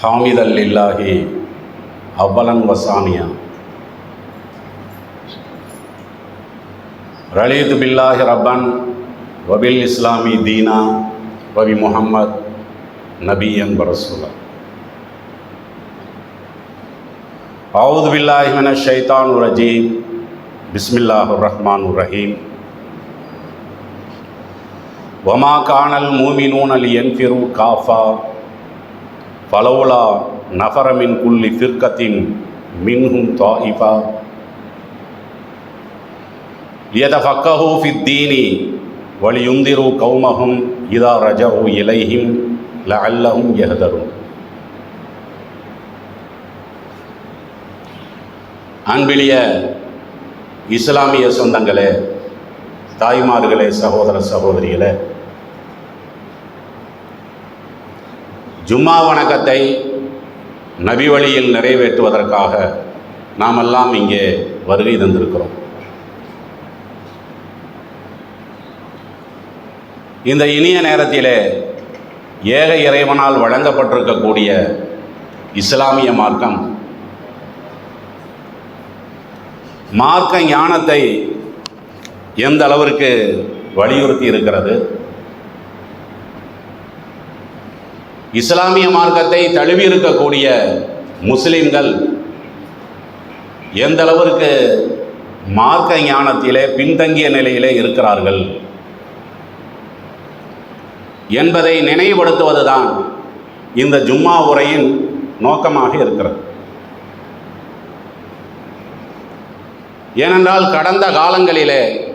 ஹாமித் அல் இல்லாஹி அவ்வலன் வசானியா. ரலீத் பில்லாஹி ரப்பன் வபில் இஸ்லாமி தீனா வபி முகம்மத் நபியன் பரசுல்லா அவுது பில்லாஹி மன ஷைத்தான் ரஜீம். பிஸ்மில்லாஹ் ரஹ்மான் ரஹீம். வமா காணல் மூமினூன் அலி என்ஃபிரு காஃபா. பலவுலா நகரமின் குள்ளி ஃபிர்கத்தின் மின்ஹும் தாய்பா. எத பக்கஹூ ஃபித்தீனி வலியுந்திரு கௌமஹும் இதா ரஜஹு இலைஹிம் ல அல்லஹும் எஹதரும் அன்பிலிய இஸ்லாமிய சொந்தங்களே தாய்மார்களே சகோதர சகோதரிகளே ஜும்மா வணக்கத்தை நபி வழியில் நிறைவேற்றுவதற்காக நாமெல்லாம் இங்கே வருகை தந்திருக்கிறோம். இந்த இனிய நேரத்திலே ஏக இறைவனால் வழங்கப்பட்டிருக்கக்கூடிய இஸ்லாமிய மார்க்கம் மார்க்க ஞானத்தை எந்த அளவிற்கு வலியுறுத்தி இருக்கிறது? இஸ்லாமிய மார்க்கத்தை தழுவி இருக்கக்கூடிய முஸ்லிம்கள் எந்த அளவிற்கு மார்க்க ஞானத்திலே பின்தங்கிய நிலையிலே இருக்கிறார்கள் என்பதை நினைவுபடுத்துவதுதான் இந்த ஜும்மா உரையின் நோக்கமாக இருக்கிறது. ஏனென்றால் கடந்த காலங்களிலே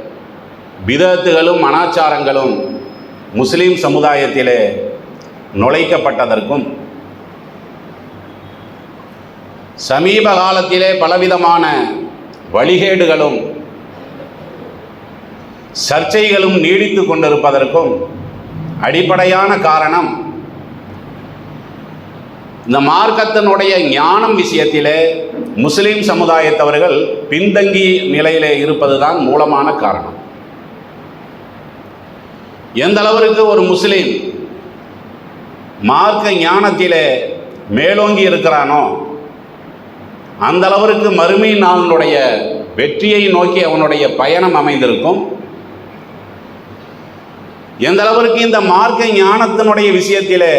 விதத்துகளும் அனாச்சாரங்களும் முஸ்லீம் சமுதாயத்திலே நுழைக்கப்பட்டதற்கும் சமீப காலத்திலே பலவிதமான வழிகேடுகளும் சர்ச்சைகளும் நீடித்து கொண்டிருப்பதற்கும் அடிப்படையான காரணம் இந்த மார்க்கத்தினுடைய ஞானம் விஷயத்திலே முஸ்லீம் சமுதாயத்தவர்கள் பின்தங்கி நிலையிலே இருப்பதுதான் மூலமான காரணம். எந்த அளவிற்கு ஒரு முஸ்லீம் மார்க்க ஞானத்திலே மேலோங்கி இருக்கிறானோ? அந்த அளவிற்கு மறுமை நாளினுடைய வெற்றியை நோக்கி அவனுடைய பயணம் அமைந்திருக்கும். எந்த அளவிற்கு இந்த மார்க்க ஞானத்தினுடைய விஷயத்திலே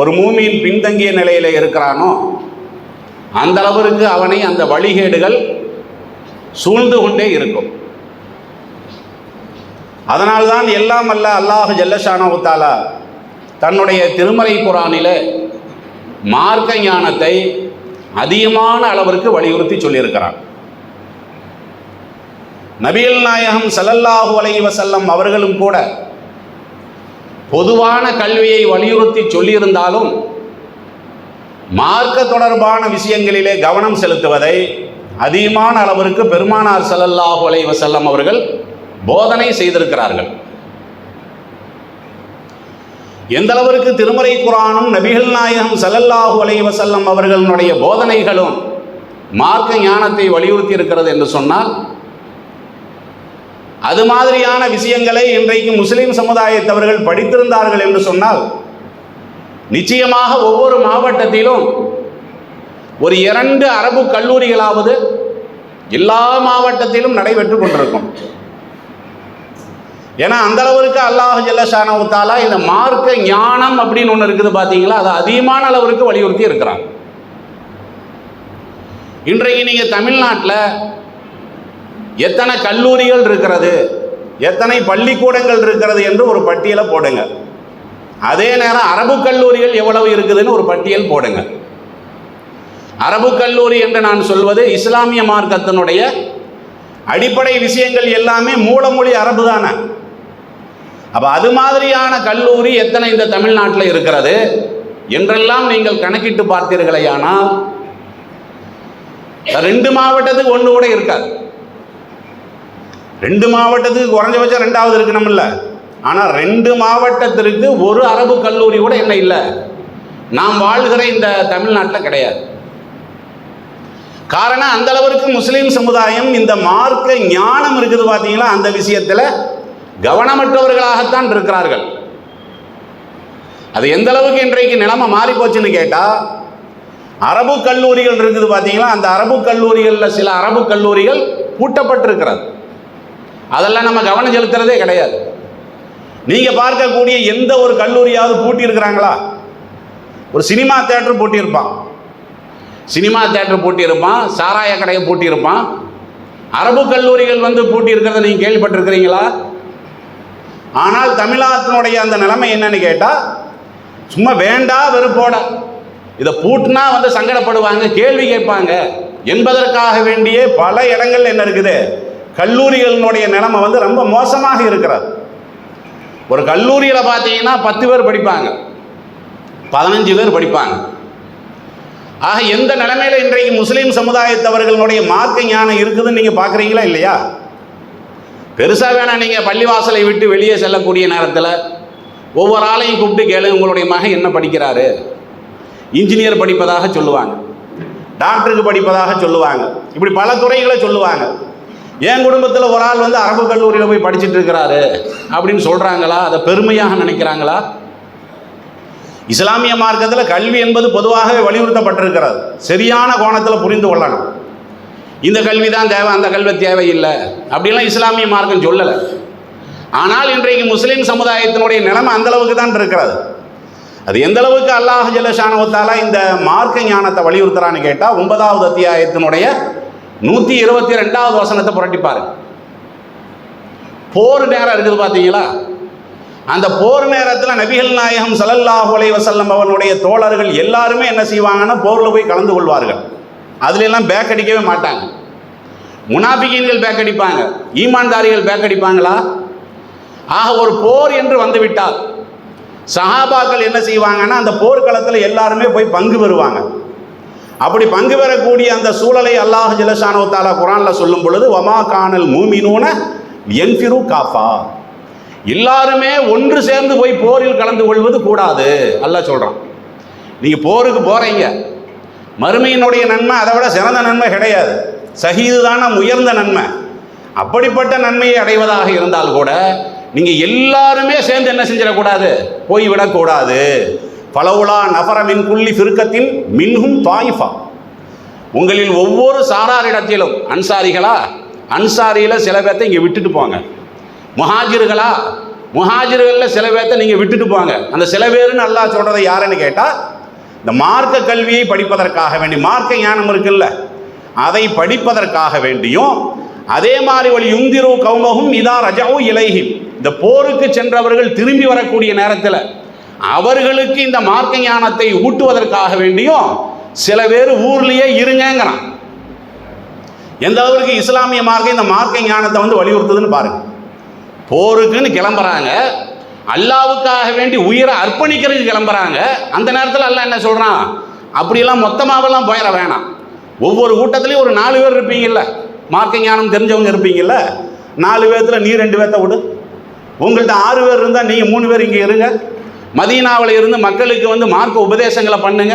ஒரு மூமியின் பின்தங்கிய நிலையில் இருக்கிறானோ அந்த அளவிற்கு அவனை அந்த வழிகேடுகள் சூழ்ந்து கொண்டே இருக்கும். அதனால்தான் எல்லாம் அல்ல அல்லாஹ் ஜல்லஷானவுத்தாலா தன்னுடைய திருமலை குரானில மார்க்க ஞானத்தை அதிகமான அளவிற்கு வலியுறுத்தி சொல்லியிருக்கிறான் நபியல் நாயகம் சல்லல்லாஹு அலைஹி வசல்லம் அவர்களும் கூட பொதுவான கல்வியை வலியுறுத்தி சொல்லியிருந்தாலும் மார்க்க தொடர்பான விஷயங்களிலே கவனம் செலுத்துவதை அதிகமான அளவிற்கு பெருமானார் சல்லல்லாஹு அலை வசல்லம் அவர்கள் போதனை செய்திருக்கிறார்கள். எந்த அளவிற்கு திருமறை குரானும் நபிகள் நாயகம் சல்லல்லாஹு அலைவசல்லம் அவர்களுடைய போதனைகளும் மார்க்க ஞானத்தை வலியுறுத்தி இருக்கிறது என்று சொன்னால் அது மாதிரியான விஷயங்களை இன்றைக்கு முஸ்லிம் சமுதாயத்தவர்கள் படித்திருந்தார்கள் என்று சொன்னால் நிச்சயமாக ஒவ்வொரு மாவட்டத்திலும் ஒரு இரண்டு அரபு கல்லூரிகளாவது எல்லா மாவட்டத்திலும் நடைபெற்று கொண்டிருக்கும். ஏன்னா அந்த அளவிற்கு அல்லாஹ் ஜல்லஷானவுத்தாலா இந்த மார்க்க ஞானம் அப்படின்னு ஒன்று இருக்குது பார்த்தீங்களா அது அதிகமான அளவிற்கு வலியுறுத்தி இருக்கிறாங்க இன்றைக்கு நீங்கள் தமிழ்நாட்டில் எத்தனை கல்லூரிகள் இருக்கிறது எத்தனை பள்ளிக்கூடங்கள் இருக்கிறது என்று ஒரு பட்டியலை போடுங்க. அதே நேரம் அரபு கல்லூரிகள் எவ்வளவு இருக்குதுன்னு ஒரு பட்டியல் போடுங்க. அரபு கல்லூரி என்று நான் சொல்வது இஸ்லாமிய மார்க்கத்தினுடைய அடிப்படை விஷயங்கள் எல்லாமே மூலமொழி அரபு தானே. அப்போ அது மாதிரியான கல்லூரி எத்தனை இந்த தமிழ்நாட்டில் இருக்கிறது? என்றெல்லாம் நீங்கள் கணக்கிட்டு பார்த்தீர்களேயானால் ரெண்டு மாவட்டத்துக்கு ஒன்று கூட இருக்காது. ரெண்டு மாவட்டத்துக்கு குறைஞ்சபட்சம் ரெண்டாவது இருக்கணும்ல. ஆனால் ரெண்டு மாவட்டத்திற்கு ஒரு அரபு கல்லூரி கூட என்ன இல்லை. நாம் வாழ்கிற இந்த தமிழ்நாட்டில் கிடையாது. காரணம் அந்த அளவிற்கு முஸ்லீம் சமுதாயம் இந்த மார்க்க ஞானம் இருக்குது பார்த்தீங்களா அந்த விஷயத்தில் கவனமற்றவர்களாகத்தான் இருக்கிறார்கள். அது எந்த அளவுக்கு இன்றைக்கு நிலைமை மாறி போச்சுன்னு கேட்டால் அரபு கல்லூரிகள் இருக்குது பார்த்தீங்களா அந்த அரபு கல்லூரிகளில் சில அரபு கல்லூரிகள் பூட்டப்பட்டிருக்கிறது. அதெல்லாம் நம்ம கவனம் செலுத்துறதே கிடையாது. நீங்கள் பார்க்கக்கூடிய எந்த ஒரு கல்லூரியாவது பூட்டி இருக்கிறாங்களா ஒரு சினிமா தேட்டர் பூட்டியிருப்பான். சினிமா தேட்டர் பூட்டியிருப்பான் சாராய கடையை பூட்டியிருப்பான். அரபு கல்லூரிகள் வந்து பூட்டி இருக்கிறத நீங்கள் கேள்விப்பட்டிருக்கிறீங்களா? ஆனால் தமிழகத்தினுடைய அந்த நிலைமை என்னன்னு கேட்டால் சும்மா வேண்டா வெறுப்போட. இதை பூட்டினா வந்து சங்கடப்படுவாங்க கேள்வி கேட்பாங்க. என்பதற்காக வேண்டிய பல இடங்கள்ல என்ன இருக்குது கல்லூரிகளினுடைய நிலைமை வந்து ரொம்ப மோசமாக இருக்கிறது. ஒரு கல்லூரியில் பார்த்தீங்கன்னா பத்து பேர் படிப்பாங்க பதினஞ்சு பேர் படிப்பாங்க. ஆக எந்த நிலைமையில் இன்றைக்கு முஸ்லீம் சமுதாயத்தவர்களுடைய மார்க்க ஞானம் இருக்குதுன்னு நீங்கள் பார்க்குறீங்களா இல்லையா? பெருசாக வேணாம் நீங்கள் பள்ளிவாசலை விட்டு வெளியே செல்லக்கூடிய நேரத்தில் ஒவ்வொரு ஆளையும் கூப்பிட்டு கேளு உங்களுடைய மகன் என்ன படிக்கிறாரு? இன்ஜினியர் படிப்பதாக சொல்லுவாங்க. டாக்டருக்கு படிப்பதாக சொல்லுவாங்க. இப்படி பல துறைகளை சொல்லுவாங்க. என் குடும்பத்தில் ஒரு ஆள் வந்து அரபு கல்லூரியில் போய் படிச்சுட்டு இருக்கிறாரு அப்படின்னு சொல்கிறாங்களா அதை பெருமையாக நினைக்கிறாங்களா? இஸ்லாமிய மார்க்கத்தில் கல்வி என்பது பொதுவாகவே வலியுறுத்தப்பட்டிருக்கிறது. சரியான கோணத்தில் புரிந்து கொள்ளணும். இந்த கல்வி தான் தேவை அந்த கல்வி தேவையில்லை. அப்படிலாம் இஸ்லாமிய மார்க்கம் சொல்லலை. ஆனால் இன்றைக்கு முஸ்லீம் சமுதாயத்தினுடைய நிலைமை அந்த அளவுக்கு தான் இருக்கிறது. அது எந்த அளவுக்கு அல்லாஹ் ஜல்லஷானவத்தாலா இந்த மார்க்க ஞானத்தை வலியுறுத்துறான்னு கேட்டால் ஒன்பதாவது அத்தியாயத்தினுடைய நூற்றி இருபத்தி ரெண்டாவது வசனத்தை புரட்டிப்பாரு போர். நேரம் இருக்குது பார்த்தீங்களா அந்த போர் நேரத்தில் நபிகள் நாயகம் சலல்லாஹ் அலைஹி அவனுடைய தோழர்கள் எல்லாருமே என்ன செய்வாங்கன்னா போரில் போய் கலந்து கொள்வார்கள். அதுலெல்லாம் பேக் அடிக்கவே மாட்டாங்க. முனாபிகீன்கள் பேக் அடிப்பாங்க. ஈமான்தாரிகள் பேக் அடிப்பாங்களா? ஆக ஒரு போர் என்று வந்து விட்டால் சஹாபாக்கள் என்ன செய்வாங்கன்னா அந்த போர்க்களத்தில் எல்லாருமே போய் பங்கு பெறுவாங்க. அப்படி பங்கு பெறக்கூடிய அந்த சூழலை அல்லாஹ் ஜலஷானோ தாலா குரானில் சொல்லும் பொழுது வமா கானல் மூமினூன என்ஃபிரு காஃபா. எல்லாருமே ஒன்று சேர்ந்து போய் போரில் கலந்து கொள்வது கூடாது. அல்ல சொல்கிறான் நீங்கள் போருக்கு போகிறீங்க மறுமையினுடைய நன்மை அதை விட சிறந்த நன்மை கிடையாது. சகிது தானே உயர்ந்த நன்மை. அப்படிப்பட்ட நன்மையை அடைவதாக இருந்தால் கூட நீங்க எல்லாருமே சேர்ந்து என்ன செஞ்சிடக்கூடாது? போய் விடக்கூடாது பலவுலா நபர மின் புள்ளி ஃபிருக்கத்தின் மின்ஹும் தாயிஃபா. உங்களில் ஒவ்வொரு சாராரிடத்திலும் அன்சாரிகளா? அன்சாரியில் சில பேர்த்தை இங்கே விட்டுட்டு போங்க. முஹாஜிர்களா? முஹாஜிர்களில் சில பேர்த்த நீங்கள் விட்டுட்டு போங்க. அந்த சில பேருன்னு நல்லா சொல்கிறத யாருன்னு கேட்டால் இந்த மார்க்க கல்வியை படிப்பதற்காக வேண்டி மார்க்க ஞானம் இருக்குல்ல? அதை படிப்பதற்காக வேண்டியும் அதே மாதிரி வழி யுந்திரு கௌமகும் இதா ரஜாவும் இலகி இந்த போருக்கு சென்றவர்கள் திரும்பி வரக்கூடிய நேரத்தில் அவர்களுக்கு இந்த மார்க்க ஞானத்தை ஊட்டுவதற்காக வேண்டியும் சில பேர் ஊர்லேயே இருங்கிறான் எந்த அளவுக்கு இஸ்லாமிய மார்க்கம் இந்த மார்க்க ஞானத்தை வந்து வலியுறுத்துதுன்னு பாருங்க. போருக்குன்னு கிளம்புறாங்க. அல்லாவுக்காக வேண்டி உயிரை அர்ப்பணிக்கிறதுக்கு கிளம்புறாங்க. அந்த நேரத்தில் அல்லாஹ் என்ன சொல்கிறான் அப்படியெல்லாம் மொத்தமாகலாம் போயிட வேணாம். ஒவ்வொரு கூட்டத்திலையும் ஒரு நாலு பேர் இருப்பீங்கல்ல? மார்க்க ஞானம் தெரிஞ்சவங்க இருப்பீங்கல்ல? நாலு பேர்த்தில் நீ ரெண்டு பேர்த்த விடு. உங்கள்கிட்ட ஆறு பேர் இருந்தால் நீங்கள் மூணு பேர் இங்கே இருங்க. மதீனாவில் இருந்து மக்களுக்கு வந்து மார்க்க உபதேசங்களை பண்ணுங்க.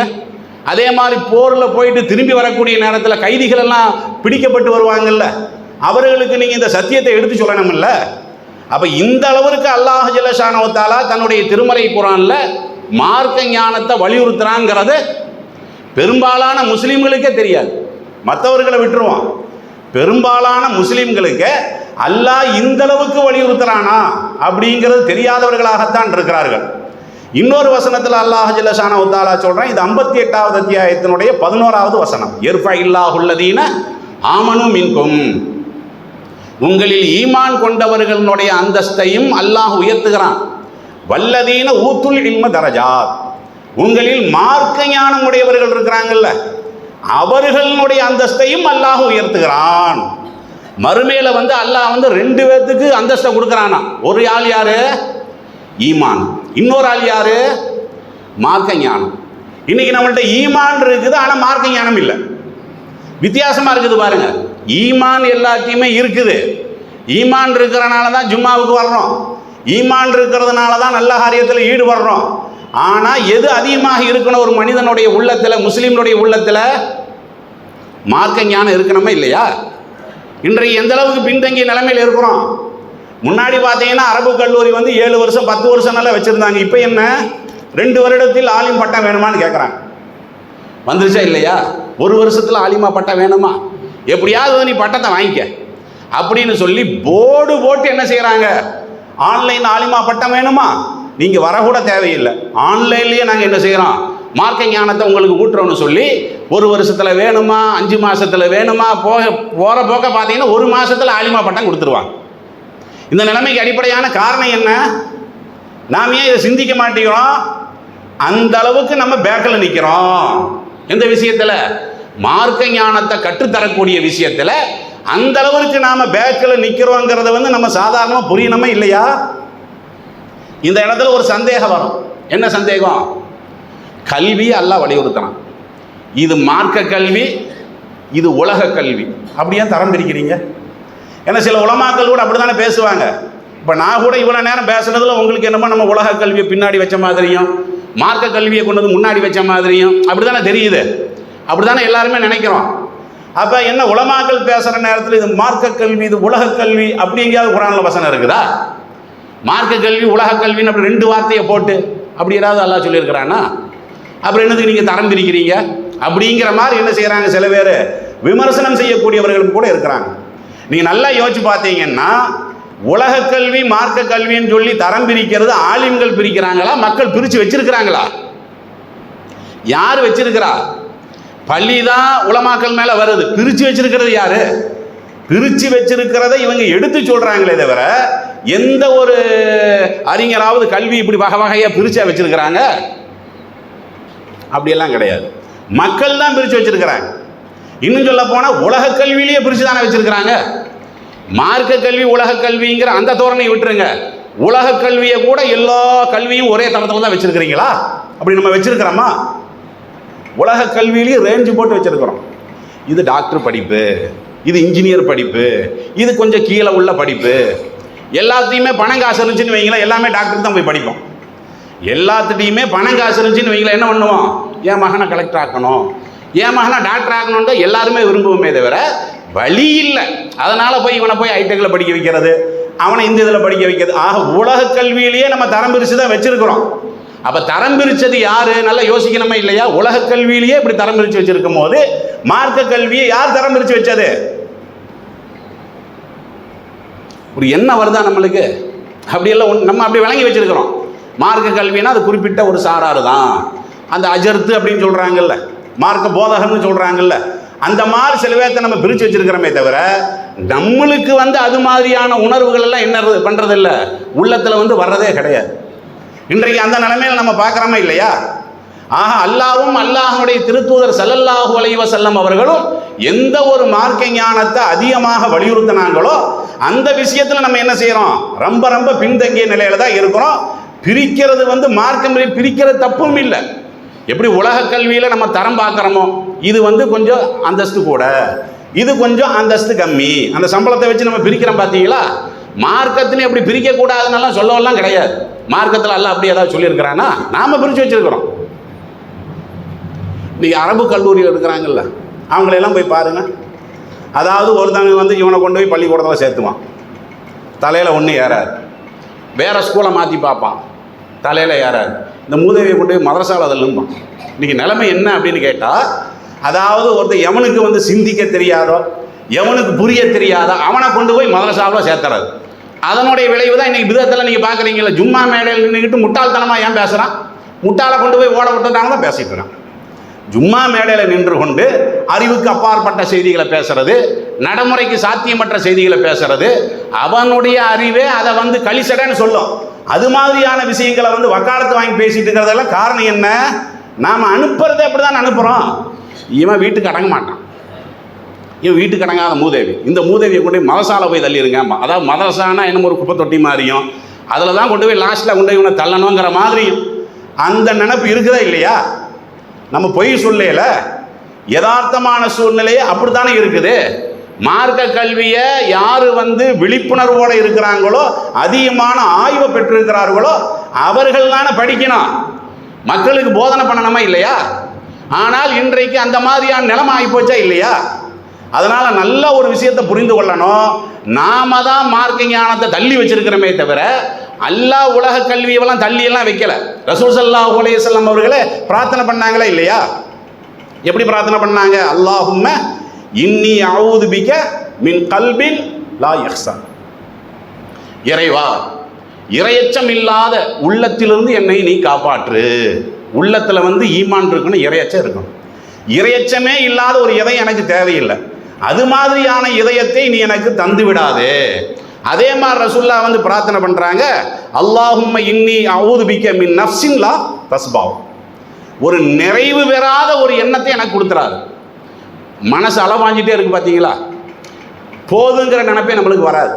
அதே மாதிரி போரில் போயிட்டு திரும்பி வரக்கூடிய நேரத்தில் கைதிகள் எல்லாம் பிடிக்கப்பட்டு வருவாங்கல்ல? அவர்களுக்கு நீங்கள் இந்த சத்தியத்தை எடுத்து சொல்லணும்ல? அப்போ இந்த அளவிற்கு அல்லாஹ் ஜலஷானவத்தாலா தன்னுடைய திருமறை குரானில் மார்க்க ஞானத்தை வலியுறுத்துறாங்கிறது. பெரும்பாலான முஸ்லீம்களுக்கே தெரியாது. மற்றவர்களை விட்டுருவான். பெரும்பாலான முஸ்லீம்களுக்கு அல்லாஹ் இந்த அளவுக்கு வலியுறுத்துறானா அப்படிங்கிறது தெரியாதவர்களாகத்தான் இருக்கிறார்கள். இன்னொரு வசனத்தில் அல்லாஹ் ஜல்லஷான உத்தாலா சொல்கிறேன் இது ஐம்பத்தி எட்டாவது அத்தியாயத்தினுடைய பதினோராவது வசனம். ஏற்பா இல்லாஹுள்ளதீன ஆமனும் மின்கும். உங்களில் ஈமான் கொண்டவர்களுடைய அந்தஸ்தையும் அல்லாஹ் உயர்த்துகிறான். வல்லதீன ஊத்துல் இல்ம தரஜாத். உங்களில் மார்க்க ஞானம் உடையவர்கள் இருக்கிறாங்கல்ல அவர்களுடைய அந்தஸ்தையும் அல்லாஹ் உயர்த்துகிறான். மறுமையில வந்து அல்லாஹ் வந்து ரெண்டு பேர்த்துக்கு அந்தஸ்தை கொடுக்குறானா? ஒரு ஆள் யாரு? ஈமான். இன்னொரு ஆள் யாரு? மார்க்க ஞானம் இன்னைக்கு நம்மள்ட்ட ஈமான் இருக்குது ஆனால் மார்க்க ஞானம் இல்லை. வித்தியாசமா இருக்குது பாருங்க. ஈமான் எல்லாத்தையுமே இருக்குது. ஈமான் இருக்கிறனால தான் ஜும்மாவுக்கு வர்றோம். ஈமான் இருக்கிறதுனால தான் நல்ல காரியத்தில் ஈடுபடுறோம். ஆனால் எது அதிகமாக இருக்கணும் ஒரு மனிதனுடைய உள்ளத்தில் முஸ்லீம்களுடைய உள்ளத்தில் மார்க்க ஞானம் இருக்கணுமா இல்லையா? இன்றைக்கு எந்த அளவுக்கு பின்தங்கிய நிலைமையில் இருக்கிறோம்? முன்னாடி பார்த்தீங்கன்னா அரபு கல்லூரி வந்து ஏழு வருஷம் பத்து வருஷம் நல்லா வச்சுருந்தாங்க. இப்போ என்ன? ரெண்டு வருடத்தில் ஆலிம் பட்டம் வேணுமான்னு கேட்குறாங்க வந்துருச்சா இல்லையா? ஒரு வருஷத்தில் ஆலிமா பட்டம் வேணுமா? எப்படியாவது நீ பட்டத்தை வாங்கிக்க. அப்படின்னு சொல்லி போர்டு போட்டு என்ன செய்கிறாங்க ஆன்லைன் ஆலிமா பட்டம் வேணுமா? நீங்கள் வரக்கூட தேவையில்லை. ஆன்லைன்லேயே நாங்கள் என்ன செய்கிறோம் மார்க்க ஞானத்தை உங்களுக்கு ஊட்டுறோம்னு சொல்லி ஒரு வருஷத்தில் வேணுமா? அஞ்சு மாதத்தில் வேணுமா? போக போகிற போக்க பார்த்தீங்கன்னா ஒரு மாதத்தில் ஆலிமா பட்டம் கொடுத்துருவாங்க. இந்த நிலைமைக்கு அடிப்படையான காரணம் என்ன? நாம் ஏன் இதை சிந்திக்க மாட்டேங்கிறோம்? அந்த அளவுக்கு நம்ம பேக்கில் நிற்கிறோம் எந்த விஷயத்தில்? மார்க்க ஞானத்தை கற்றுத்தரக்கூடிய விஷயத்தில் அந்த அளவுக்கு நாம் பேக்கில் நிற்கிறோங்கிறத வந்து நம்ம சாதாரணமாக புரியணுமா இல்லையா? இந்த இடத்துல ஒரு சந்தேகம் வரும். என்ன சந்தேகம்? கல்வி அல்லாஹ் வலியுறுத்தலாம் இது மார்க்க கல்வி இது உலக கல்வி. அப்படியே தரம் பிரிக்கிறீங்க? ஏன்னா சில உலமாக்கள் கூட அப்படி தானே பேசுவாங்க. இப்போ நான் கூட இவ்வளோ நேரம் பேசுனதில் உங்களுக்கு என்னமோ நம்ம உலக கல்வியை பின்னாடி வச்ச மாதிரியும் மார்க்க கல்வியை கொண்டு வந்து முன்னாடி வச்ச மாதிரியும் அப்படி தானே தெரியுது. அப்படி தானே எல்லாருமே நினைக்கிறோம். அப்போ என்ன உலமாக்கள் பேசுகிற நேரத்தில் இது மார்க்க கல்வி இது உலக கல்வி அப்படி எங்கேயாவது குரானில் வசனம் இருக்குதா? மார்க்க கல்வி உலக கல்வின்னு அப்படி ரெண்டு வார்த்தையை போட்டு அப்படி ஏதாவது அல்லாஹ் சொல்லியிருக்கிறானா அப்புறம் என்னதுக்கு நீங்கள் தரம் பிரிக்கிறீங்க? அப்படிங்கிற மாதிரி என்ன செய்கிறாங்க சில பேர்? விமர்சனம் செய்யக்கூடியவர்களும் கூட இருக்கிறாங்க. நீங்கள் நல்லா யோசிச்சு பார்த்தீங்கன்னா உலக கல்வி மார்க்க கல்வின்னு சொல்லி தரம் பிரிக்கிறது ஆலிம்கள் பிரிக்கிறாங்களா? மக்கள் பிரித்து வச்சிருக்கிறாங்களா? யார் வச்சிருக்கிறா? பள்ளி தான் உலமாக்கல் மேலே வருது. பிரித்து வச்சிருக்கிறது யாரு? பிரித்து வச்சிருக்கிறத இவங்க எடுத்து சொல்கிறாங்களே தவிர எந்த ஒரு அறிஞராவது கல்வி இப்படி வகை வகையாக பிரிச்சா வச்சிருக்கிறாங்க? அப்படியெல்லாம் கிடையாது. மக்கள் தான் பிரித்து வச்சிருக்கிறாங்க. இன்னும் சொல்ல போனால் உலக கல்வியிலேயே பிரித்து தானே வச்சிருக்கிறாங்க. மார்க்க கல்வி உலக கல்விங்கிற அந்த தோரணை விட்டுருங்க. உலக கல்வியை கூட எல்லா கல்வியும் ஒரே தளத்தில் தான் வச்சிருக்கிறீங்களா? அப்படி நம்ம வச்சிருக்கிறோமா? உலக கல்வியிலேயே ரேஞ்சு போட்டு வச்சிருக்கிறோம். இது டாக்டர் படிப்பு இது இன்ஜினியர் படிப்பு இது கொஞ்சம் கீழே உள்ள படிப்பு. எல்லாத்தையுமே பணம் காசு இருந்துச்சுன்னு வைங்களேன் எல்லாமே டாக்டர் தான் போய் படிப்போம் எல்லாத்துட்டையுமே பணம் காசு இருந்துச்சுன்னு வைங்களேன் என்ன பண்ணுவோம்? என் மகனை கலெக்டர் ஆக்கணும். என் மகனை டாக்டர் ஆக்கணும் எல்லாருமே விரும்புவோமே தவிர வழி இல்லை. அதனால் போய் இவனை போய் ஹைடெக்கில் படிக்க வைக்கிறது அவனை இந்த இதில் படிக்க வைக்கிறது. ஆக உலக கல்வியிலேயே நம்ம தரம் பிரித்து தான் வச்சுருக்குறோம். அப்போ தரம் பிரித்தது யாரு? நல்லா யோசிக்கணுமே இல்லையா? உலக கல்வியிலேயே இப்படி தரம் பிரித்து வச்சிருக்கும் போது மார்க்க கல்வியை யார் தரம் பிரித்து வச்சது? ஒரு என்ன வருதா நம்மளுக்கு? அப்படியெல்லாம் நம்ம அப்படி விளங்கி வச்சிருக்கிறோம். மார்க்க கல்வினா அது குறிப்பிட்ட ஒரு சாராறு தான். அந்த அஜர்த்து அப்படின்னு சொல்கிறாங்கல்ல மார்க்க போதகம்னு சொல்கிறாங்கல்ல அந்த மாதிரி சில பேர்த்தை நம்ம பிரித்து வச்சிருக்கிறோமே தவிர நம்மளுக்கு வந்து அது மாதிரியான உணர்வுகள் எல்லாம் என்ன பண்ணுறது உள்ளத்தில் வந்து வர்றதே கிடையாது. இன்றைக்கு அந்த நிலைமையில நம்ம பார்க்குறோமா இல்லையா? ஆக அல்லாவும் அல்லாஹனுடைய திருத்தூதர் சல்லல்லாஹு அலைஹி செல்லம் அவர்களும் எந்த ஒரு மார்க்க ஞானத்தை அதிகமாக வலியுறுத்தினாங்களோ அந்த விஷயத்தில் நம்ம என்ன செய்கிறோம் ரொம்ப ரொம்ப பின்தங்கிய நிலையில தான் இருக்கிறோம். பிரிக்கிறது வந்து மார்க்கம் பிரிக்கிறது தப்பும் இல்லை. எப்படி உலக கல்வியில் நம்ம தரம் பார்க்குறோமோ இது வந்து கொஞ்சம் அந்தஸ்து கூட. இது கொஞ்சம் அந்தஸ்து கம்மி. அந்த சம்பளத்தை வச்சு நம்ம பிரிக்கிறோம் பார்த்தீங்களா மார்க்கத்திலே அப்படி பிரிக்கக்கூடாதுன்னெல்லாம் சொல்லவெல்லாம் கிடையாது. மார்க்கத்தில் அல்ல அப்படி ஏதாவது சொல்லியிருக்கிறான்னா நாம் பிரித்து வச்சிருக்கிறோம். இன்றைக்கி அரபு கல்லூரியில் இருக்கிறாங்கல்ல அவங்களையெல்லாம் போய் பாருங்கள் அதாவது ஒருத்தவங்க வந்து இவனை கொண்டு போய் பள்ளிக்கூடத்தில் சேர்த்துவான். தலையில் ஒன்றும் ஏறாது. வேறு ஸ்கூலை மாற்றி பார்ப்பான். தலையில் ஏறாது. இந்த மூதேவியை கொண்டு போய் மதரசாவில் அதில் இன்றைக்கி நிலைமை என்ன அப்படின்னு கேட்டால் அதாவது ஒருத்தர் எவனுக்கு வந்து சிந்திக்க தெரியாதோ எவனுக்கு புரிய தெரியாதோ அவனை கொண்டு போய் மதரசாவில் சேர்த்துறது. அதனுடைய விளைவு தான் இன்னைக்கு விதத்தில் நீங்கள் பார்க்குறீங்களா ஜும்மா மேடையில் நின்றுக்கிட்டு முட்டாள்தனமாக ஏன் பேசுகிறான் முட்டாளை கொண்டு போய் ஓட விட்டுறாங்க தான் பேசிட்டு இருக்கான். ஜும்மா மேடையில் நின்று கொண்டு அறிவுக்கு அப்பாற்பட்ட செய்திகளை பேசுறது நடைமுறைக்கு சாத்தியமற்ற செய்திகளை பேசுறது அவனுடைய அறிவே அதை வந்து கலிசடைன்னு சொல்லும். அது மாதிரியான விஷயங்களை வந்து வக்காலத்து வாங்கி பேசிட்டு இருக்கிறதெல்லாம் காரணம் என்ன? நாம் அனுப்புறதே அப்படி தான் அனுப்புகிறோம் இவன் வீட்டுக்கு அடங்க மாட்டான். இவன் வீட்டுக்கு அடங்காத மூதேவி. இந்த மூதேவியை கொண்டு போய் மதசால போய் தள்ளிருங்க. அதாவது மதரசானா என்னமோ ஒரு குப்பை தொட்டி மாதிரியும் அதில் தான் கொண்டு போய் லாஸ்ட்டில் கொண்டு போய் இவனை தள்ளணுங்கிற மாதிரியும். அந்த நினப்பு இருக்குதா இல்லையா? நம்ம பொய் சொல்லல யதார்த்தமான சூழ்நிலையே அப்படித்தானே இருக்குது. மார்க்க கல்வியை யார் வந்து விழிப்புணர்வோடு இருக்கிறாங்களோ அதிகமான ஆய்வை பெற்றிருக்கிறார்களோ அவர்கள் தானே படிக்கணும். மக்களுக்கு போதனை பண்ணணுமா இல்லையா? ஆனால் இன்றைக்கு அந்த மாதிரியான நிலைமை ஆகிப்போச்சா இல்லையா? அதனால நல்ல ஒரு விஷயத்தை புரிந்து கொள்ளணும். நாம தான் மார்க்க ஞானத்தை தள்ளி வச்சிருக்கிறோமே தவிர அல்லாஹ் உலக கல்வியெல்லாம் தள்ளி எல்லாம் வைக்கல. ரசூல் சல்லா அலைஹி வஸல்லம் அவர்களே பிரார்த்தனை பண்ணாங்களா இல்லையா? எப்படி பிரார்த்தனை பண்ணாங்க? அல்லாஹும்ம இன்னி அவுதுபிக்க மின் கல்பின் லா யஹ்சா இறைவா இரையச்சம் இல்லாத உள்ளத்திலிருந்து என்னை நீ காப்பாற்று. உள்ளத்தில் வந்து ஈமான் இருக்கணும் இரையச்சம் இருக்கணும். இரையச்சமே இல்லாத ஒரு எதையும் எனக்கு தேவையில்லை. அது மாதிரியான இதயத்தை நீ எனக்கு தந்து விடாதே அதே மாதிரி ரசுல்லா வந்து பிரார்த்தனை பண்றாங்க அல்லாஹும் இன்னி அவுது பிக்க மின் நஃப்சின்லா தஸ்பாவ். ஒரு நிறைவு பெறாத ஒரு எண்ணத்தை எனக்கு கொடுத்துறாரு. மனசு அளவாஞ்சிட்டே இருக்கு பார்த்தீங்களா போதுங்கிற நினைப்பே நம்மளுக்கு வராது.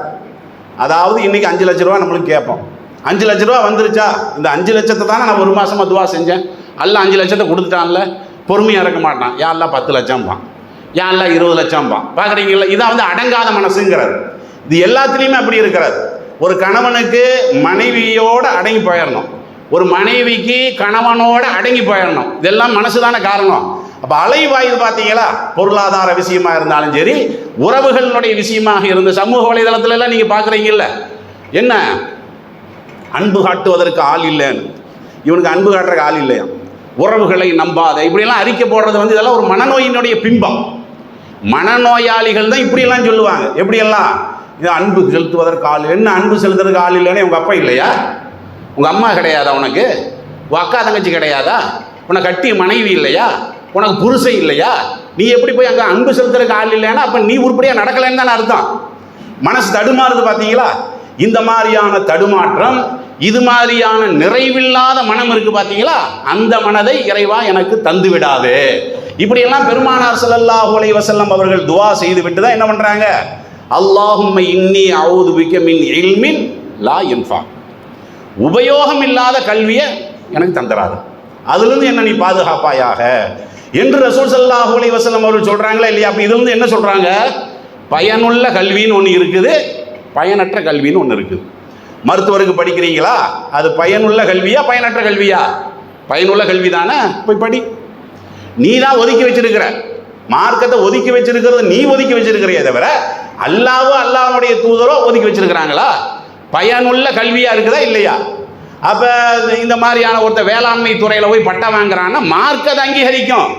அதாவது இன்னைக்கு அஞ்சு லட்ச ரூபா நம்மளுக்கு கேட்போம். அஞ்சு லட்ச ரூபா வந்துருச்சா? இந்த அஞ்சு லட்சத்தை தானே நான் ஒரு மாசமா துவா செஞ்சேன். அல்ல அஞ்சு லட்சத்தை கொடுத்துட்டான்ல? பொறுமையாக இருக்க மாட்டான். யாரெல்லாம் பத்து லட்சம்பான்? ஏன்ல இருபது லட்சம்பான்? பார்க்குறீங்களா? இதான் வந்து அடங்காத மனசுங்கிறது. இது எல்லாத்துலேயுமே அப்படி இருக்கிறார் ஒரு கணவனுக்கு மனைவியோடு அடங்கி போயிடணும் ஒரு மனைவிக்கு கணவனோடு அடங்கி போயிடணும் இதெல்லாம் மனசு தானே காரணம். அப்போ அலைவாயுது பார்த்தீங்களா? பொருளாதார விஷயமா இருந்தாலும் சரி உறவுகளினுடைய விஷயமாக இருந்த சமூக வலைதளத்துல எல்லாம் நீங்கள் பார்க்குறீங்கல்ல. என்ன? அன்பு காட்டுவதற்கு ஆள் இல்லைன்னு. இவனுக்கு அன்பு காட்டுறதுக்கு ஆள் இல்லையா? உறவுகளை நம்பாத இப்படியெல்லாம் அறிக்கை போடுறது வந்து இதெல்லாம் ஒரு மனநோயினுடைய பிம்பம். மனநோயாளிகள் தான் இப்படியெல்லாம் சொல்லுவாங்க. எப்படியெல்லாம்? இது அன்பு செலுத்துவதற்கு ஆள் என்ன அன்பு செலுத்துறதுக்கு ஆள் இல்லைன்னு உங்கள் அப்பா இல்லையா? உங்கள் அம்மா கிடையாதா உனக்கு? உன் அக்கா தங்கச்சி கிடையாதா? உனக்கு கட்டிய மனைவி இல்லையா? உனக்கு புருஷன் இல்லையா? நீ எப்படி போய் அங்கே அன்பு செலுத்துறதுக்கு ஆள் இல்லைன்னா அப்போ நீ உருப்படியாக நடக்கலைன்னு தானே அர்த்தம். மனசு தடுமாறுது பார்த்தீங்களா இந்த மாதிரியான தடுமாற்றம் இது மாதிரியான நிறைவில்லாத மனம் இருக்கு பார்த்தீங்களா அந்த மனதை இறைவா எனக்கு தந்து விடாதே இப்படியெல்லாம் பெருமானார் ஸல்லல்லாஹு அலைஹி வசல்லம் அவர்கள் துவா செய்து விட்டு தான் என்ன பண்ணுறாங்க அல்லாஹும் இன்னி அவுது பிக்க மின் இல்மின் லா இன்ஃபா உபயோகம் இல்லாத கல்வியை எனக்கு தந்துடாது அதுலேருந்து என்ன நீ பாதுகாப்பாயாக? என்று ரசூல் ஸல்லல்லாஹு அலைஹி வசல்லம் அவர்கள் சொல்கிறாங்களா இல்லையா? அப்போ இதுலேருந்து என்ன சொல்கிறாங்க பயனுள்ள கல்வின்னு ஒன்று இருக்குது பயனற்ற கல்வின்னு ஒன்று இருக்குது. மருத்துவருக்கு படிக்கிறீங்களா? அது பயனுள்ள கல்வியா பயனற்ற கல்வியா? பயனுள்ள கல்வி தானே போய் படி. நீ தான் ஒதுக்கி வச்சிருக்கிற. மார்க்கத்தை ஒதுக்கி வச்சிருக்கிறது நீ ஒதுக்கி வச்சிருக்கிறியே தவிர அல்லாவோ அல்லாவுடைய தூதரோ ஒதுக்கி வச்சிருக்கிறாங்களா? பயனுள்ள கல்வியா இருக்குதா இல்லையா? அப்ப இந்த மாதிரியான ஒருத்த வேளாண்மை துறையில போய் பட்டம் வாங்குறான்னா மார்க்கத்தை அங்கீகரிக்கும்.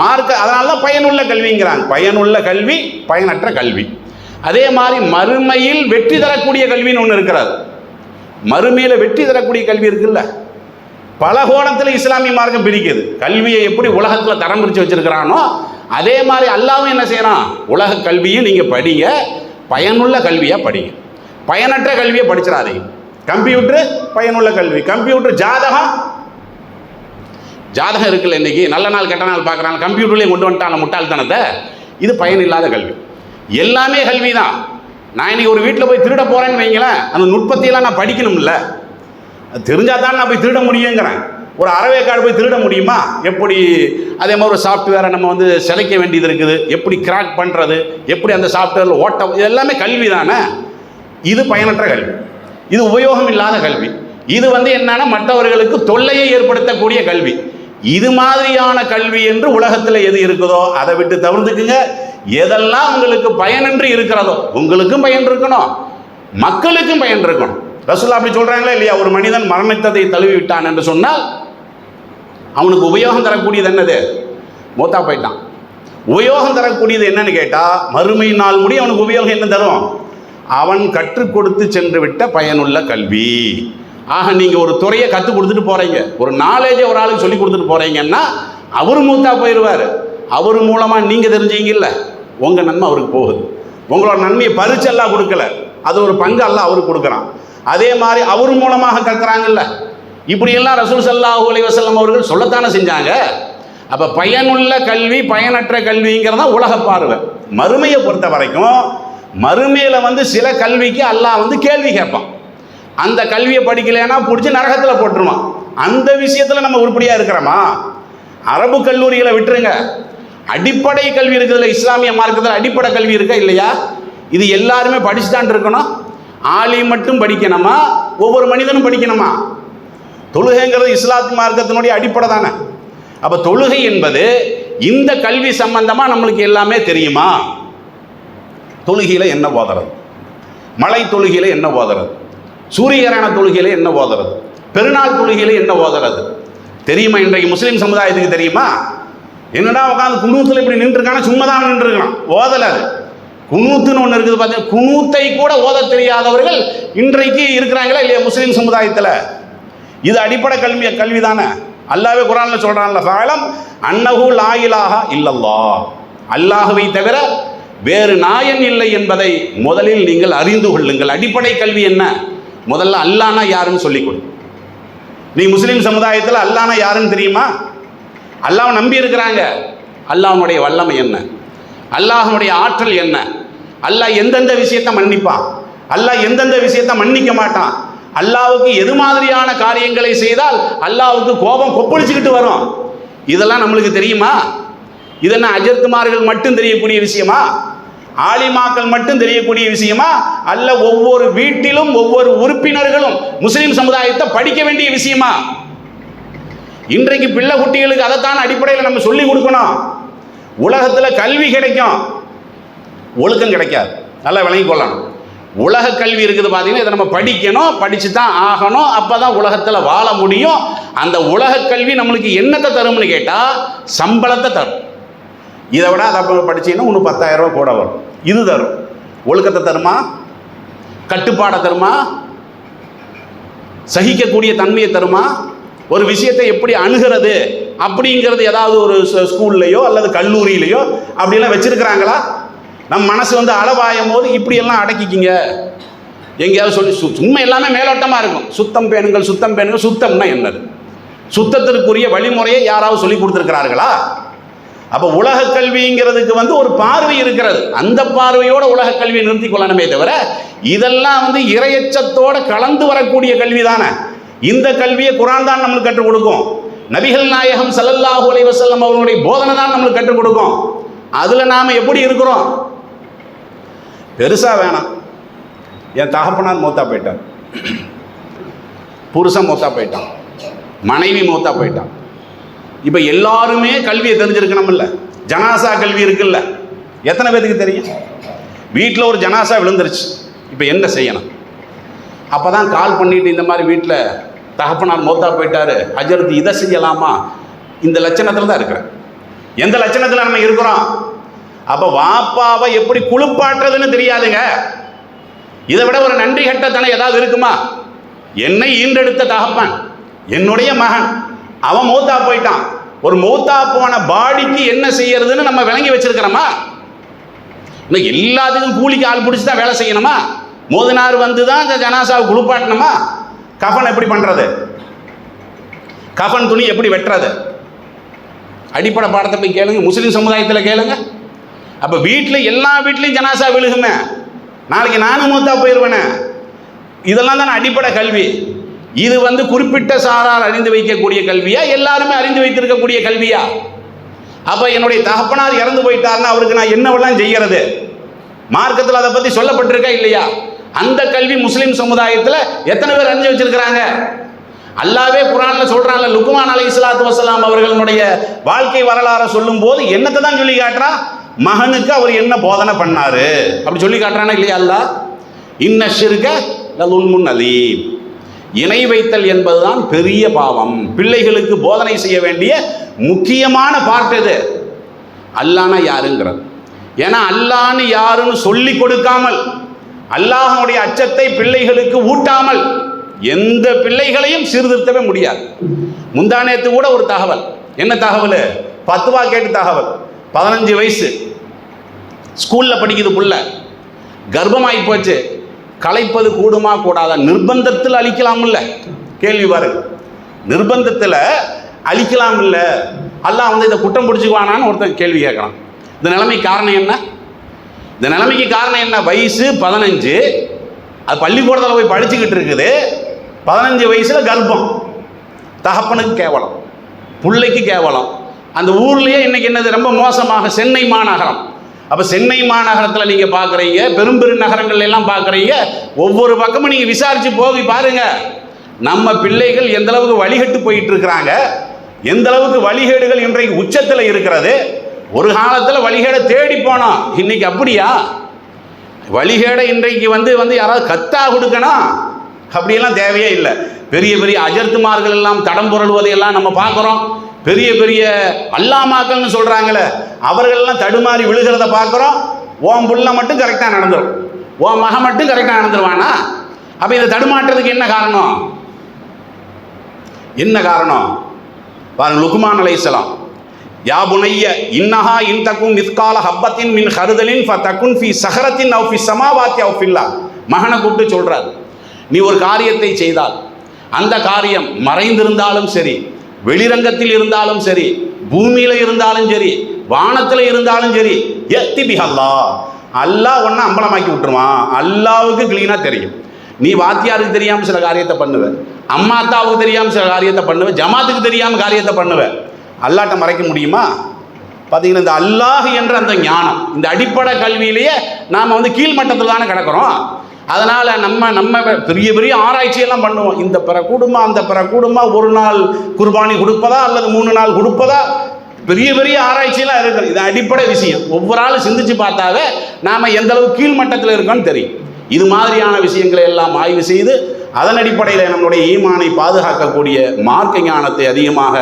மார்க்க அதனால தான் பயனுள்ள கல்விங்கிறாங்க. பயனுள்ள கல்வி பயனற்ற கல்வி. அதே மாதிரி மறுமையில் வெற்றி தரக்கூடிய கல்வின்னு ஒன்று இருக்கிறது. மறுமையில் வெற்றி தரக்கூடிய கல்வி இருக்குல்ல? பல கோணத்தில் இஸ்லாமிய மார்க்கம் பிரிக்குது. கல்வியை எப்படி உலகத்தில் தரம் பிரித்து வச்சுருக்கிறானோ அதே மாதிரி அல்லாவும் என்ன செய்கிறான் உலக கல்வியும் நீங்கள் படிங்க. பயனுள்ள கல்வியாக படிங்க. பயனற்ற கல்வியை படிச்சிடாதீங்க. கம்ப்யூட்ரு பயனுள்ள கல்வி. கம்ப்யூட்ரு ஜாதகம். ஜாதகம் இருக்குல்ல இன்னைக்கு? நல்ல நாள் கெட்ட நாள் பார்க்குறாங்க. கம்ப்யூட்டர்லேயும் கொண்டு வந்துட்டாங்க முட்டாள்தனத்தை. இது பயனில்லாத கல்வி. எல்லாமே கல்வி தான் நான் இன்னைக்கு ஒரு வீட்டில் போய் திருட போகிறேன்னு வைங்களேன் அந்த நுட்பத்தையெல்லாம் நான் படிக்கணும்ல. தெரிஞ்சால் தான் நான் போய் திருட முடியுங்கிறேன். ஒரு அறவேக்காடு போய் திருட முடியுமா? எப்படி அதே மாதிரி ஒரு சாஃப்ட்வேரை நம்ம வந்து சிலைக்க வேண்டியது இருக்குது. எப்படி கிராக் பண்ணுறது எப்படி அந்த சாஃப்ட்வேரில் ஓட்டம் இது எல்லாமே கல்வி தானே இது பயனற்ற கல்வி. இது உபயோகம் இல்லாத கல்வி. இது வந்து என்னன்னா மற்றவர்களுக்கு தொல்லையை ஏற்படுத்தக்கூடிய கல்வி. இது மாதிரியான கல்வி என்று உலகத்தில் எது இருக்குதோ அதை விட்டு தவிர்த்துக்குங்க. எதெல்லாம் உங்களுக்கு பயனின்றி இருக்கிறதோ உங்களுக்கும் பயன் இருக்கணும். மக்களுக்கும் பயன் இருக்கணும். ரசூல்லா அப்படி சொல்றாங்களா இல்லையா? ஒரு மனிதன் மரணித்ததை தழுவி விட்டான் என்று சொன்னால் அவனுக்கு உபயோகம் தரக்கூடியது என்னது? மூத்தா போயிட்டான். உபயோகம் தரக்கூடியது என்னன்னு கேட்டா மறுமை நாள் முடி அவனுக்கு உபயோகம் என்ன தரும்? அவன் கற்றுக் கொடுத்து சென்று விட்ட பயனுள்ள கல்வி. ஆக நீங்கள் ஒரு துறையை கற்றுக் கொடுத்துட்டு போகிறீங்க ஒரு நாலேஜை ஒரு ஆளுக்கு சொல்லி கொடுத்துட்டு போகிறீங்கன்னா அவர் மூத்தா போயிடுவார் அவர் மூலமாக நீங்கள் தெரிஞ்சீங்கல்ல உங்கள் நன்மை அவருக்கு போகுது. உங்களோட நன்மையை பரிச்செல்லாம் கொடுக்கல. அது ஒரு பங்கு அல்ல அவருக்கு கொடுக்குறான். அதே மாதிரி அவர் மூலமாக கற்கிறாங்கல்ல. இப்படியெல்லாம் ரசூல் சல்லாஹூ அலைஹி வஸல்லம் அவர்கள் சொல்லத்தானே செஞ்சாங்க. அப்ப பயனுள்ள கல்வி பயனற்ற கல்விங்கிறது தான் உலக பார்வை. மறுமையை பொறுத்த வரைக்கும் மறுமையில வந்து சில கல்விக்கு அல்லாஹ் வந்து கேள்வி கேட்பான். அந்த கல்வியை படிக்கலைன்னா பிடிச்சி நரகத்தில் போட்டுருவான். அந்த விஷயத்துல நம்ம உருப்படியா இருக்கிறோமா? அரபு கல்லூரிகளை விட்டுருங்க. அடிப்படை கல்வி இருக்குதுல்ல இஸ்லாமிய மார்க்கத்தில் அடிப்படை கல்வி இருக்கா இல்லையா? இது எல்லாருமே படிச்சுதான் இருக்கணும். ஆலி மட்டும் படிக்கணுமா? ஒவ்வொரு மனிதனும் படிக்கணுமா? தொழுகைங்கிறது இஸ்லாத் மார்க்கத்தினுடைய அடிப்படை தானே. அப்போ தொழுகை என்பது இந்த கல்வி சம்பந்தமாக நம்மளுக்கு எல்லாமே தெரியுமா? தொழுகையில் என்ன போதுறது? மலை தொழுகையில் என்ன போதுறது? சூரியகரண தொழுகையில் என்ன போதுறது? பெருநாள் தொழுகையில் என்ன ஓதுறது தெரியுமா? இன்றைக்கு முஸ்லீம் சமுதாயத்துக்கு தெரியுமா? என்னடா உட்காந்து குடும்பத்தில் இப்படி நின்றுருக்கான? சும்மா தான் நின்றுருக்கான்? ஓதலை அது. குனூத்துன்னு ஒன்று இருக்குது பார்த்தீங்கன்னா குனூத்தை கூட ஓத தெரியாதவர்கள் இன்றைக்கு இருக்கிறாங்களா இல்லையா முஸ்லீம் சமுதாயத்தில்? இது அடிப்படை கல்வி கல்வி தானே. அல்லாவே குரானில் சொல்கிறான்ல சாயலம் அன்னகு லாயிலாக இல்லல்லா அல்லாஹுவை தவிர வேறு நாயன் இல்லை என்பதை முதலில் நீங்கள் அறிந்து கொள்ளுங்கள். அடிப்படை கல்வி என்ன? முதல்ல அல்லானா யாருன்னு சொல்லிக் கொடு. நீ முஸ்லீம் சமுதாயத்தில் அல்லானா யாருன்னு தெரியுமா? அல்லாஹ் நம்பி இருக்கிறாங்க. அல்லாவுடைய வல்லமை என்ன? அல்லாஹனுடைய ஆற்றல் என்ன? அல்லாஹ் எந்தெந்த விஷயத்தை மன்னிப்பான்? அல்லாஹ் எந்தெந்த விஷயத்தை மன்னிக்க மாட்டான்? அல்லாவுக்கு எது மாதிரியான காரியங்களை செய்தால் அல்லாவுக்கு கோபம் கொப்பளிச்சுக்கிட்டு வரும். இதெல்லாம் நம்மளுக்கு தெரியுமா? இதென்ன அஜர்குமார்கள் மட்டும் தெரியக்கூடிய விஷயமா? ஆலிமாக்கள் மட்டும் தெரியக்கூடிய விஷயமா? அல்ல ஒவ்வொரு வீட்டிலும் ஒவ்வொரு உறுப்பினர்களும் முஸ்லீம் சமுதாயத்தை படிக்க வேண்டிய விஷயமா? இன்றைக்கு பிள்ளை குட்டிகளுக்கு அதைத்தான் அடிப்படையில் நம்ம சொல்லி கொடுக்கணும். உலகத்தில் கல்வி கிடைக்கும். ஒழுக்கம் கிடைக்காது. நல்லா விளங்கி கொள்ளணும். உலக கல்வி இருக்குது பார்த்தீங்கன்னா இதை நம்ம படிக்கணும் படித்து தான் ஆகணும். அப்போ தான் உலகத்தில் வாழ முடியும். அந்த உலக கல்வி நம்மளுக்கு என்னத்தை தரும்னு கேட்டால் சம்பளத்தை தரும். இதை விட அதை அப்போ படிச்சீங்கன்னா இன்னும் பத்தாயிரம் ரூபாய் கூட வரும். இது தரும். ஒழுக்கத்தை தருமா? கட்டுப்பாடை தருமா? சகிக்கக்கூடிய தன்மையை தருமா? ஒரு விஷயத்தை எப்படி அணுகிறது? அப்படிங்கிறது ஏதாவது ஒரு ஸ்கூல்லையோ அல்லது கல்லூரியிலையோ அப்படிலாம் வச்சிருக்கிறாங்களா? நம் மனசு வந்து அளவாயும் போது இப்படியெல்லாம் அடக்கிக்கிங்க. எங்கேயாவது சொல்லி சு- சும்மா எல்லாமே மேலோட்டமாக இருக்கும். சுத்தம் பேணுங்கள் சுத்தம் பேணுங்கள் சுத்தம்னா என்னது? சுத்தத்திற்குரிய வழிமுறையை யாராவது சொல்லி கொடுத்துருக்கிறார்களா? அப்போ உலக கல்விங்கிறதுக்கு வந்து ஒரு பார்வை இருக்கிறது. அந்த பார்வையோட உலக கல்வியை நிறுத்தி கொள்ளணுமே தவிர இதெல்லாம் வந்து இரையச்சத்தோட கலந்து வரக்கூடிய கல்வி தானே இந்த கல்வியை குரான் தான் நம்மளுக்கு கற்றுக் கொடுக்கும். நபிகள் நாயகம் சல்லல்லாஹு அலைஹி அவர்களுடைய போதனை தான் நம்மளுக்கு கற்றுக் கொடுக்கும். அதில் நாம் எப்படி இருக்கிறோம்? பெருசாக வேணாம். என் தகப்பனார் மூத்தா போயிட்டார். புருஷன் மூத்தா போயிட்டான். மனைவி மூத்தா போயிட்டான். இப்போ எல்லாருமே கல்வியை தெரிஞ்சிருக்கணும்ல. ஜனாசா கல்வி இருக்குல்ல. எத்தனை பேருக்கு தெரியும்? வீட்டில் ஒரு ஜனாசா விழுந்துருச்சு. இப்போ என்ன செய்யணும்? அப்போ தான் கால் பண்ணிட்டு இந்த மாதிரி வீட்டில் தகப்பனார் மௌத்தா போயிட்டாரு. ஹஜரத் இதை செய்யலாமா? இந்த லட்சணத்தில் தான் இருக்கிறேன். எந்த லட்சணத்தில் நம்ம இருக்கிறோம்? அப்போ வாப்பாவை எப்படி குளிப்பாட்டுறதுன்னு தெரியாதுங்க. இதை விட ஒரு நன்றி கட்டத்தனை ஏதாவது இருக்குமா? என்னை ஈன்றெடுத்த தகப்பன் என்னுடைய மகன் அவன் மூத்தா போயிட்டான். ஒரு மூத்தா போன பாடிக்கு என்ன செய்யறதுன்னு நம்ம விளங்கி வச்சிருக்கிறோமா? இன்னும் எல்லாத்துக்கும் கூலிக்கு ஆள் பிடிச்சி தான் வேலை செய்யணுமா? மோதினார் வந்து தான் இந்த ஜனாசாவை குளிப்பாட்டணுமா? கஃன் எப்படி பண்ணுறது கஃன் துணி எப்படி வெட்டுறது? அடிப்படை பாடத்தை போய் கேளுங்க முஸ்லீம் சமுதாயத்தில் கேளுங்க. அப்போ வீட்டில் எல்லா வீட்லேயும் ஜனாசா விழுகுமே. நாளைக்கு நானும் மூத்தா போயிடுவேனே இதெல்லாம் தானே அடிப்படை கல்வி. இது வந்து குறிப்பிட்ட சாரார் அறிந்து வைக்கக்கூடிய கல்வியா எல்லாருமே அறிந்து வைத்திருக்கக்கூடிய கல்வியா? அப்போ என்னுடைய தகப்பனார் இறந்து போயிட்டாருன்னா அவருக்கு நான் என்னவெல்லாம் செய்கிறது மார்க்கத்தில் அதை பற்றி சொல்லப்பட்டிருக்கா இல்லையா? அந்த கல்வி முஸ்லீம் சமுதாயத்தில் எத்தனை பேர் அறிஞ்சு வச்சிருக்கிறாங்க? அல்லாவே குரான்ல சொல்றான்ல லுக்குமான் அலி இஸ்லாத்து வசலாம் அவர்களுடைய வாழ்க்கை வரலாறை சொல்லும் போது என்னத்தை தான் சொல்லி காட்டுறா? மகனுக்கு அவர் என்ன போதனை பண்ணாரு? அப்படி சொல்லி காட்டுறானா இல்லையா அல்லாஹ்? இன்ன ஷிர்க லதுல்முன் அலீம். இணை வைத்தல் என்பதுதான் பெரிய பாவம். பிள்ளைகளுக்கு போதனை செய்ய வேண்டிய முக்கியமான பார்ட் இது. அல்லானா யாருங்கிறது? ஏன்னா அல்லான்னு யாருன்னு சொல்லி கொடுக்காமல் அல்லாஹனுடைய அச்சத்தை பிள்ளைகளுக்கு ஊட்டாமல் எந்த பிள்ளைகளையும் சீர்திருத்தவே முடியாது. முந்தானேத்து கூட ஒரு தகவல். என்ன தகவல்? பத்துவா கேட்டு தகவல். பதினஞ்சு வயசு. ஸ்கூலில் படிக்குது புள்ள. கர்ப்பமாகி போச்சு. கலைப்பது கூடுமா கூடாதா? நிர்பந்தத்தில் அழிக்கலாம்ல கேள்வி பாருங்க. நிர்பந்தத்தில் அழிக்கலாம் இல்லை. அல்லாஹ் வந்து இதை குற்றம் பிடிச்சிக்குவானான்னு ஒருத்தன் கேள்வி கேட்கலாம் இந்த நிலைமை காரணம் என்ன? இந்த நிலைமைக்கு காரணம் என்ன? வயசு பதினஞ்சு. அது பள்ளிக்கூடத்தில் போய் படிச்சுக்கிட்டு இருக்குது. பதினஞ்சு வயசில் கர்ப்பம். தகப்பனுக்கு கேவலம். பிள்ளைக்கு கேவலம். அந்த ஊர்லேயே இன்னைக்கு என்னது? ரொம்ப மோசமாக சென்னை மாநகரம். அப்போ சென்னை மாநகரத்தில் நீங்கள் பார்க்குறீங்க பெரும் பெரும் நகரங்கள் எல்லாம் பார்க்குறீங்க ஒவ்வொரு பக்கமும் நீங்கள் விசாரித்து போய் பாருங்கள் நம்ம பிள்ளைகள் எந்த அளவுக்கு வழிகட்டு போயிட்டு இருக்கிறாங்க எந்த அளவுக்கு வழிகேடுகள் இன்றைக்கு உச்சத்தில் இருக்கிறது ஒரு காலத்தில் வழிகேடை தேடி போனோம் இன்னைக்கு அப்படியா? வழிகேடை இன்றைக்கு வந்து வந்து யாராவது கத்தா கொடுக்கணும் அப்படியெல்லாம் தேவையே இல்லை. பெரிய பெரிய அஜர்த்துமார்கள் எல்லாம் தடம் புரளுவதை எல்லாம் நம்ம பார்க்குறோம். பெரிய பெரிய அல்லாமாக்கள்னு சொல்கிறாங்களே அவர்களெல்லாம் தடுமாறி விழுகிறத பார்க்குறோம். ஓம் புள்ள மட்டும் கரெக்டாக நடந்துடும் ஓம் மக மட்டும் கரெக்டாக நடந்துருவானா? அப்போ இதை தடுமாற்றத்துக்கு என்ன காரணம்? என்ன காரணம்? பாருங்க லுக்குமான் அலைசலாம் யா புனைய இன்னஹா இன் தக்கும் மிஸ்கால ஹப்பத்தின் மின் ஹருதலின் ஃப தக்குன் ஃபி சஹரத்தின் அவு ஃபி சமாவாத்தி அவு ஃபில்லா. மகனை கூப்பிட்டு சொல்கிறார் நீ ஒரு காரியத்தை செய்தால் அந்த காரியம் மறைந்திருந்தாலும் சரி வெளிரங்கத்தில் இருந்தாலும் சரி பூமியில இருந்தாலும் சரி வானத்தில் இருந்தாலும் சரி எத்தி பிஹல்லா அல்லாஹ். ஒன்று அம்பலமாக்கி விட்டுருவான். அல்லாவுக்கு கிளீனாக தெரியும். நீ வாத்தியாருக்கு தெரியாமல் சில காரியத்தை பண்ணுவ அம்மா அத்தாவுக்கு தெரியாமல் சில காரியத்தை பண்ணுவ ஜமாத்துக்கு தெரியாமல் காரியத்தை பண்ணுவ. அல்லாட்ட மறைக்க முடியுமா? பார்த்தீங்கன்னா இந்த அல்லாஹ் என்ற அந்த ஞானம் இந்த அடிப்படை கல்வியிலேயே நாம் வந்து கீழ்மட்டத்தில் தானே கிடக்கிறோம். அதனால் நம்ம நம்ம பெரிய பெரிய ஆராய்ச்சியெல்லாம் பண்ணுவோம். இந்த பிற கூடுமா அந்த பிற கூடுமா ஒரு நாள் குர்பானி கொடுப்பதா அல்லது மூணு நாள் கொடுப்பதா? பெரிய பெரிய ஆராய்ச்சியெல்லாம் இருக்குது. இது அடிப்படை விஷயம். ஒவ்வொரு ஆளும் சிந்திச்சு பார்த்தாவே நாம் எந்த அளவு கீழ்மட்டத்தில் இருக்கோம்னு தெரியும். இது மாதிரியான விஷயங்களை எல்லாம் ஆய்வு செய்து அதன் அடிப்படையில் நம்மளுடைய ஈமானை பாதுகாக்கக்கூடிய மார்க்க ஞானத்தை அதிகமாக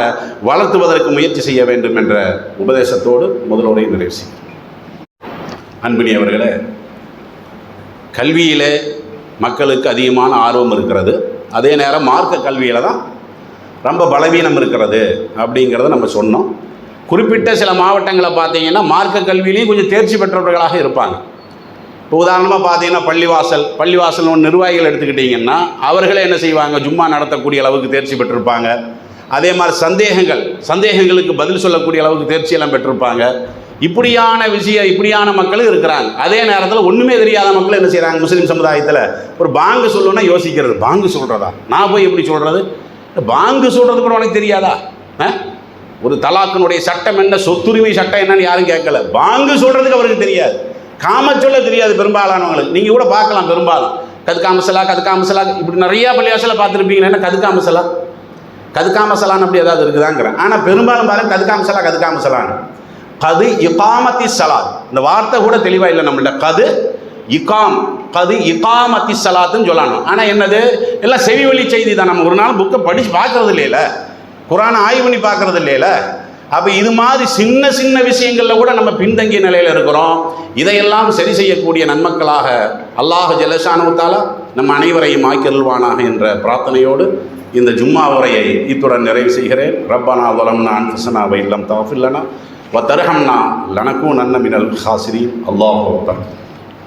வளர்த்துவதற்கு முயற்சி செய்ய வேண்டும் என்ற உபதேசத்தோடு முதல்வரை நிறைவு செய்கிறேன். அன்பினியவர்களே கல்வியிலே மக்களுக்கு அதிகமான ஆர்வம் இருக்கிறது. அதே நேரம் மார்க்க கல்வியில் தான் ரொம்ப பலவீனம் இருக்கிறது அப்படிங்கிறத நம்ம சொன்னோம். குறிப்பிட்ட சில மாவட்டங்களை பார்த்தீங்கன்னா மார்க்க கல்வியிலையும் கொஞ்சம் தேர்ச்சி பெற்றவர்களாக இருப்பாங்க. இப்போ உதாரணமாக பார்த்தீங்கன்னா பள்ளிவாசல் பள்ளிவாசல் ஒன்று நிர்வாகிகள் எடுத்துக்கிட்டிங்கன்னா அவர்களே என்ன செய்வாங்க? ஜும்மா நடத்தக்கூடிய அளவுக்கு தேர்ச்சி பெற்றிருப்பாங்க. அதே மாதிரி சந்தேகங்கள் சந்தேகங்களுக்கு பதில் சொல்லக்கூடிய அளவுக்கு தேர்ச்சியெல்லாம் பெற்றிருப்பாங்க. இப்படியான விஷயம் இப்படியான மக்களும் இருக்கிறாங்க. அதே நேரத்தில் ஒன்றுமே தெரியாத மக்கள் என்ன செய்கிறாங்க முஸ்லீம் சமுதாயத்தில் ஒரு பாங்கு சொல்லணும்னா யோசிக்கிறது. பாங்கு சொல்கிறதா நான் போய் எப்படி சொல்கிறது பாங்கு சொல்கிறது கூட உனக்கு தெரியாதா? ஆ? ஒரு தலாக்கினுடைய சட்டம் என்ன? சொத்துரிமை சட்டம் என்னன்னு யாரும் கேட்கல. பாங்கு சொல்கிறதுக்கு அவருக்கு தெரியாது. காம சொல்ல தெரியாது பெரும்பாலானவங்களுக்கு. நீங்கள் கூட பார்க்கலாம் பெரும்பாலும். கதுக்காமசலா கதுக்காமசலா இப்படி நிறையா பள்ளியாசில் பார்த்துருப்பீங்க என்ன கதுக்காமசலா கதுக்காமசலான்னு அப்படி ஏதாவது இருக்குதாங்கிறேன் ஆனால் பெரும்பாலும் பாருங்க கதுக்காமசலா கதுக்காமசலான்னு கது இகாமத்தி சலாத் இந்த வார்த்தை கூட தெளிவாக இல்லை நம்மள கது இகாம் கது இகாமத்தி சலாத்துன்னு சொல்லணும் ஆனால் என்னது? எல்லாம் செவி வழி செய்தி தான். நம்ம ஒரு நாள் புக்கை படித்து பார்க்கறது இல்லையில. குரானை ஆய்வு பண்ணி பார்க்கறது இல்லையில. அப்போ இது மாதிரி சின்ன சின்ன விஷயங்களில் கூட நம்ம பின்தங்கிய நிலையில் இருக்கிறோம். இதையெல்லாம் சரி செய்யக்கூடிய நன்மக்களாக அல்லாஹ் ஜலசானுத்தாலா நம்ம அனைவரையும் ஆக்கிருள்வானாக என்ற பிரார்த்தனையோடு இந்த ஜும்மா உரையை இத்துடன் நிறைவு செய்கிறேன். ரப்பனா வலம்னா அன்ஃபுசனா வைல்லம் தவஃபில்லனா வத்தரஹம்னா லனக்கும் நன்ன மினல் ஹாசிரி அல்லாஹ் அக்பர்.